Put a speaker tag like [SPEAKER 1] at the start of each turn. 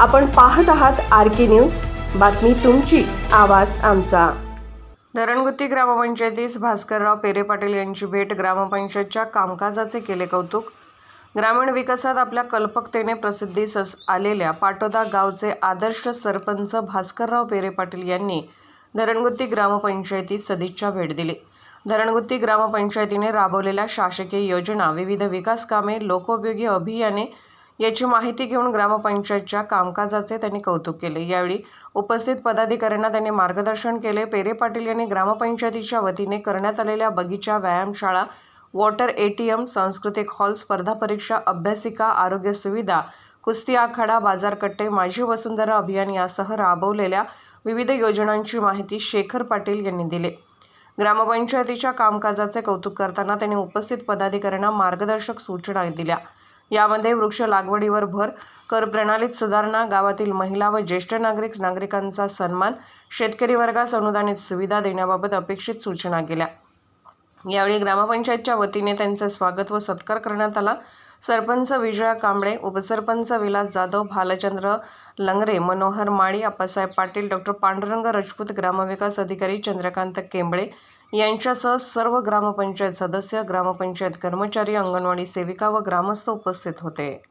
[SPEAKER 1] आपण पाहत आहात आर के न्यूज. बातमी तुमची आवाज आमचा. धरणगुत्ती ग्रामपंचायतीस भास्करराव पेरे पाटील यांची भेट ग्रामपंचायतच्या कामकाजाचे केले कौतुक. ग्रामीण विकासात आपल्या कल्पकतेने प्रसिद्धीस आलेल्या पाटोदा गावचे आदर्श सरपंच भास्करराव पेरे पाटील यांनी धरणगुत्ती ग्रामपंचायतीत सदिच्छा भेट दिली. धरणगुत्ती ग्रामपंचायतीने राबवलेल्या शासकीय योजना विविध विकास कामे लोकोपयोगी अभियाने याची माहिती घेऊन ग्रामपंचायतच्या कामकाजाचे त्यांनी कौतुक केले. यावेळी उपस्थित पदाधिकाऱ्यांना त्यांनी मार्गदर्शन केले. पेरे पाटील यांनी ग्रामपंचायतीच्या वतीने करण्यात आलेल्या बगीचा व्यायामशाळा वॉटर एटीएम सांस्कृतिक हॉल स्पर्धा परीक्षा अभ्यासिका आरोग्य सुविधा कुस्ती आखाडा बाजारकट्टे माझी वसुंधरा अभियान यासह राबवलेल्या विविध योजनांची माहिती शेखर पाटील यांनी दिली. ग्रामपंचायतीच्या कामकाजाचे कौतुक करताना त्यांनी उपस्थित पदाधिकाऱ्यांना मार्गदर्शक सूचना दिल्या. यामध्ये वृक्ष लागवडीवर भर कर प्रणालीत सुधारणा गावातील महिला व ज्येष्ठ नागरिक नागरिकांचा सन्मान शेतकरी वर्गास अनुदानित सुविधा देण्याबाबत अपेक्षित सूचना केल्या. यावेळी ग्रामपंचायतच्या वतीने त्यांचे स्वागत व सत्कार करण्यात आला. सरपंच विजया कांबळे उपसरपंच विलास जाधव भालचंद्र लंगरे मनोहर माळी आप्पासाहेब पाटील डॉक्टर पांडुरंग राजपूत ग्रामविकास अधिकारी चंद्रकांत केंबळे यांच्यासह सर्व ग्रामपंचायत सदस्य ग्रामपंचायत कर्मचारी अंगणवाडी सेविका व ग्रामस्थ उपस्थित होते.